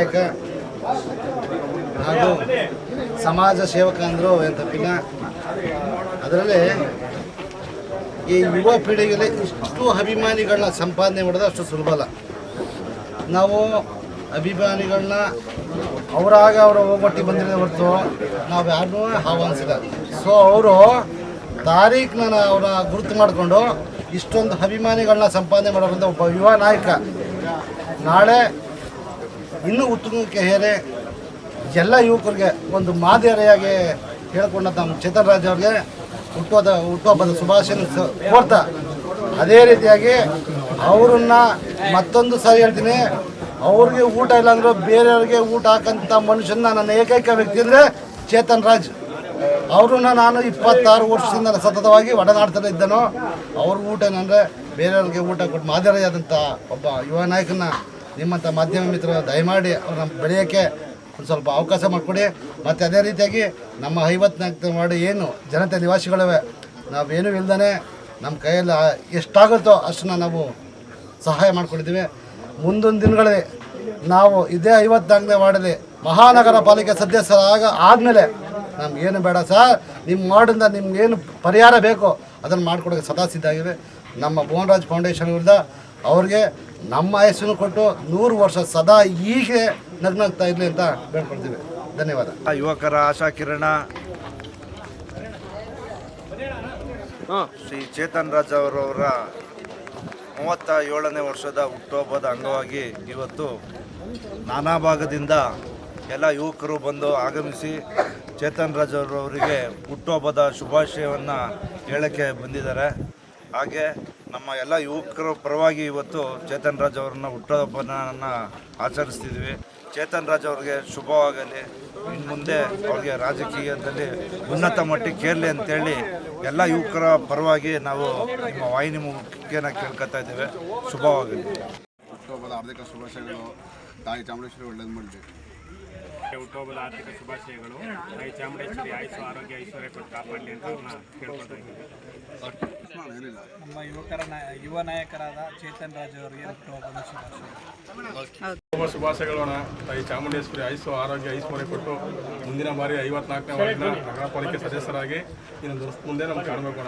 ನಾಯಕ ಹಾಗೂ ಸಮಾಜ ಸೇವಕ ಅಂದರು ತಪ್ಪಿಲ್ಲ ಅದರಲ್ಲಿ ಈ ಯುವ ಪೀಳಿಗೆಯಲ್ಲಿ ಇಷ್ಟು ಅಭಿಮಾನಿಗಳನ್ನ ಸಂಪಾದನೆ ಮಾಡೋದು ಅಷ್ಟು ಸುಲಭ ಅಲ್ಲ. ನಾವು ಅಭಿಮಾನಿಗಳನ್ನ ಅವರಾಗ ಅವರ ಒಗ್ಗಟ್ಟಿಗೆ ಬಂದಿರೋ ಹೊರತು ನಾವು ಯಾರನ್ನೂ ಆಹ್ವಾನಿಸಿಲ್ಲ. ಸೊ ಅವರು ತಾರೀಖನ್ನ ಅವರ ಗುರುತು ಮಾಡಿಕೊಂಡು ಇಷ್ಟೊಂದು ಅಭಿಮಾನಿಗಳನ್ನ ಸಂಪಾದನೆ ಮಾಡೋದ್ರಿಂದ ಒಬ್ಬ ಯುವ ನಾಯಕ. ನಾಳೆ ಇನ್ನೂ ಉತ್ತುಂಗಕ್ಕೆ ಹೇರೆ ಎಲ್ಲ ಯುವಕರಿಗೆ ಒಂದು ಮಾದರಿಯಾಗಿ ಹೇಳ್ಕೊಂಡ ನಮ್ಮ ಚೇತನ್ ರಾಜ್ ಅವ್ರಿಗೆ ಹುಟ್ಟುವ ಹುಟ್ಟುಹಬ್ಬದ ಶುಭಾಶಯ ಕೋರ್ತಾ. ಅದೇ ರೀತಿಯಾಗಿ ಅವ್ರನ್ನ ಮತ್ತೊಂದು ಸಾರಿ ಹೇಳ್ತೀನಿ. ಅವ್ರಿಗೆ ಊಟ ಇಲ್ಲ ಅಂದ್ರೆ ಬೇರೆಯವ್ರಿಗೆ ಊಟ ಹಾಕಂತ ಮನುಷ್ಯನ ನನ್ನ ಏಕೈಕ ವ್ಯಕ್ತಿ ಅಂದರೆ ಚೇತನ್ ರಾಜ್. ಅವ್ರನ್ನ ನಾನು ಇಪ್ಪತ್ತಾರು ವರ್ಷದಿಂದ ಸತತವಾಗಿ ಒಡನಾಡ್ತಾನೆ ಇದ್ದನು. ಅವ್ರ ಊಟ ಏನಂದರೆ ಬೇರೆಯವ್ರಿಗೆ ಊಟ ಕೊಟ್ಟು ಮಾದರಿಯಾದಂಥ ಒಬ್ಬ ಯುವ ನಾಯಕನ ನಿಮ್ಮಂಥ ಮಾಧ್ಯಮ ಮಿತ್ರರು ದಯಮಾಡಿ ಅವ್ರನ್ನ ಬೆಳೆಯೋಕ್ಕೆ ಒಂದು ಸ್ವಲ್ಪ ಅವಕಾಶ ಮಾಡಿಕೊಡಿ. ಮತ್ತು ಅದೇ ರೀತಿಯಾಗಿ ನಮ್ಮ ಐವತ್ನಾಲ್ಕು ಮಾಡಿ ಏನು ಜನತೆ ನಿವಾಸಿಗಳಿವೆ, ನಾವೇನು ಇಲ್ದೇ ನಮ್ಮ ಕೈಯಲ್ಲಿ ಎಷ್ಟಾಗುತ್ತೋ ಅಷ್ಟನ್ನ ನಾವು ಸಹಾಯ ಮಾಡಿಕೊಂಡಿದ್ದೀವಿ. ಮುಂದೊಂದು ದಿನಗಳಲ್ಲಿ ನಾವು ಇದೇ ಐವತ್ನಾಲ್ಕನೇ ವಾರ್ಡಲ್ಲಿ ಮಹಾನಗರ ಪಾಲಿಕೆ ಸದಸ್ಯರಾಗ ಆದಮೇಲೆ ನಮ್ಗೇನು ಬೇಡ ಸರ್ ನಿಮ್ಮ ವಾರ್ಡಿಂದ ನಿಮ್ಗೇನು ಪರಿಹಾರ ಬೇಕೋ ಅದನ್ನು ಮಾಡಿಕೊಡೋಕ್ಕೆ ಸದಾ ಸಿದ್ಧ ಆಗಿವೆ. ನಮ್ಮ ಭುವನರಾಜ್ ಫೌಂಡೇಶನ್ ವಿರುದ್ಧ ಅವ್ರಿಗೆ ನಮ್ಮ ಆಯಸ್ಸನ್ನು ಕೊಟ್ಟು ನೂರು ವರ್ಷ ಸದಾ ಹೀಗೆ ನಗ್ನಾಗ್ತಾ ಇರಲಿ ಅಂತ ಬೇಡ್ಕೊಳ್ತೀವಿ. ಧನ್ಯವಾದ. ಯುವಕರ ಆಶಾ ಕಿರಣ. ಶ್ರೀ ಚೇತನ್ ರಾಜ್ ಅವರವರ ಮೂವತ್ತ ಏಳನೇ ವರ್ಷದ ಹುಟ್ಟುಹಬ್ಬದ ಅಂಗವಾಗಿ ಇವತ್ತು ನಾನಾ ಭಾಗದಿಂದ ಎಲ್ಲ ಯುವಕರು ಬಂದು ಆಗಮಿಸಿ ಚೇತನ್ ರಾಜ್ ಅವರವರಿಗೆ ಹುಟ್ಟುಹಬ್ಬದ ಶುಭಾಶಯವನ್ನು ಹೇಳಕ್ಕೆ ಬಂದಿದ್ದಾರೆ. ಹಾಗೆ ನಮ್ಮ ಎಲ್ಲ ಯುವಕರ ಪರವಾಗಿ ಇವತ್ತು ಚೇತನ್ ರಾಜ್ ಅವ್ರನ್ನ ಹುಟ್ಟುಹಬ್ಬನ ಆಚರಿಸ್ತಿದ್ವಿ. ಚೇತನ್ ರಾಜ್ ಅವ್ರಿಗೆ ಶುಭವಾಗಲಿ. ಇನ್ನು ಮುಂದೆ ಅವ್ರಿಗೆ ರಾಜಕೀಯದಲ್ಲಿ ಉನ್ನತ ಮಟ್ಟಕ್ಕೆ ಏರಲಿ ಅಂತೇಳಿ ಎಲ್ಲ ಯುವಕರ ಪರವಾಗಿ ನಾವು ನಿಮ್ಮ ವಾಹಿನಿ ಮುಖ್ಯನ ಕೇಳ್ಕೊತಾ ಇದ್ದೇವೆ. ಶುಭವಾಗಲಿ. ಹುಟ್ಟುಹಬ್ಬದ ಆರ್ಥಿಕ ಶುಭಾಶಯಗಳು. ತಾಯಿ ಚಾಮುಂಡೇಶ್ವರಿ ಒಳ್ಳೇದು ಮಾಡಲಿ. ಹುಟ್ಟುಹಬ್ಬದ ಆರ್ಥಿಕ ಶುಭಾಶಯಗಳು. ತಾಯಿ ಚಾಮುಂಡೇಶ್ವರಿ ಆಯುಷು ಆರೋಗ್ಯ ಐಶ್ವರ್ಯ ಕೊಟ್ಟು ಕಾಪಾಡಲಿ ಅಂತ ಕೇಳ್ಕೊತಾ ಇದ್ದೀನಿ ಏನಿಲ್ಲ ನಮ್ಮ ಯುವಕರ ಯುವ ನಾಯಕರಾದ ಚೇತನ್ ರಾಜ್ ಅವರಿಗೆ ಶುಭಾಶಯಗಳು ತುಂಬ ತಾಯಿ ಚಾಮುಂಡೇಶ್ವರಿ ಐಸು ಆರೋಗ್ಯ ಐಶ್ವರ್ಯ ಕೊಟ್ಟು ಮುಂದಿನ ಬಾರಿ ಐವತ್ನಾಲ್ಕನೇ ವಾರ್ಡಿನ ನಗರ ಪಾಲಿಕೆ ಸದಸ್ಯರಾಗಿ ಇನ್ನೊಂದು ಮುಂದೆ ನಮ್ಗೆ ಕಾಣಬೇಕು